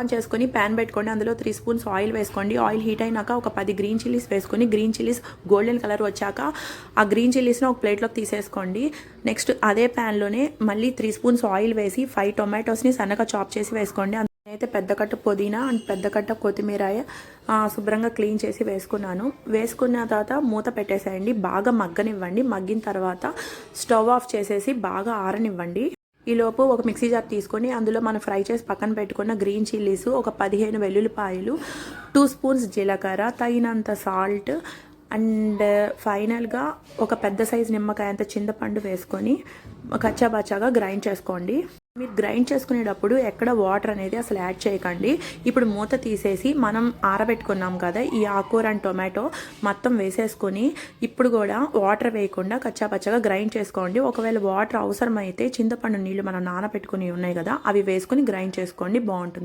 On చేసుకొని pan పెట్టుకోండి. అందులో త్రీ స్పూన్స్ ఆయిల్ వేసుకోండి. ఆయిల్ హీట్ అయినాక ఒక పది గ్రీన్ చిల్లీస్ వేసుకొని గ్రీన్ చిల్లీస్ గోల్డెన్ కలర్ వచ్చాక ఆ గ్రీన్ చిల్లీస్ని ఒక ప్లేట్లోకి తీసేసుకోండి. నెక్స్ట్ అదే ప్యాన్లోనే మళ్ళీ త్రీ స్పూన్స్ ఆయిల్ వేసి ఫైవ్ టొమాటోస్ని సన్నగా చాప్ చేసి వేసుకోండి. అయితే పెద్ద కట్ట పుదీనా అండ్ పెద్ద కట్ట కొత్తిమీర శుభ్రంగా క్లీన్ చేసి వేసుకున్నాను. వేసుకున్న తర్వాత మూత పెట్టేసేయండి. బాగా మగ్గనివ్వండి. మగ్గిన తర్వాత స్టవ్ ఆఫ్ చేసేసి బాగా ఆరనివ్వండి. ఈలోపు ఒక మిక్సీ జార్ తీసుకొని అందులో మనం ఫ్రై చేసి పక్కన పెట్టుకున్న గ్రీన్ చిల్లీస్ ఒక పదిహేను వెల్లుల్లిపాయలు టూ స్పూన్స్ జీలకర్ర తగినంత సాల్ట్ అండ్ ఫైనల్గా ఒక పెద్ద సైజు నిమ్మకాయ అంత చింతపండు వేసుకొని కచ్చాబచ్చాగా గ్రైండ్ చేసుకోండి. మీరు గ్రైండ్ చేసుకునేటప్పుడు ఎక్కడ వాటర్ అనేది అసలు యాడ్ చేయకండి. ఇప్పుడు మూత తీసేసి మనం ఆరబెట్టుకున్నాం కదా ఈ ఆకూర అండ్ టొమాటో మొత్తం వేసేసుకొని ఇప్పుడు కూడా వాటర్ వేయకుండా కచ్చాపచ్చగా గ్రైండ్ చేసుకోండి. ఒకవేళ వాటర్ అవసరమైతే చింతపండు నీళ్ళు మనం నానబెట్టుకుని ఉన్నాయి కదా అవి వేసుకొని గ్రైండ్ చేసుకోండి. బాగుంటుంది.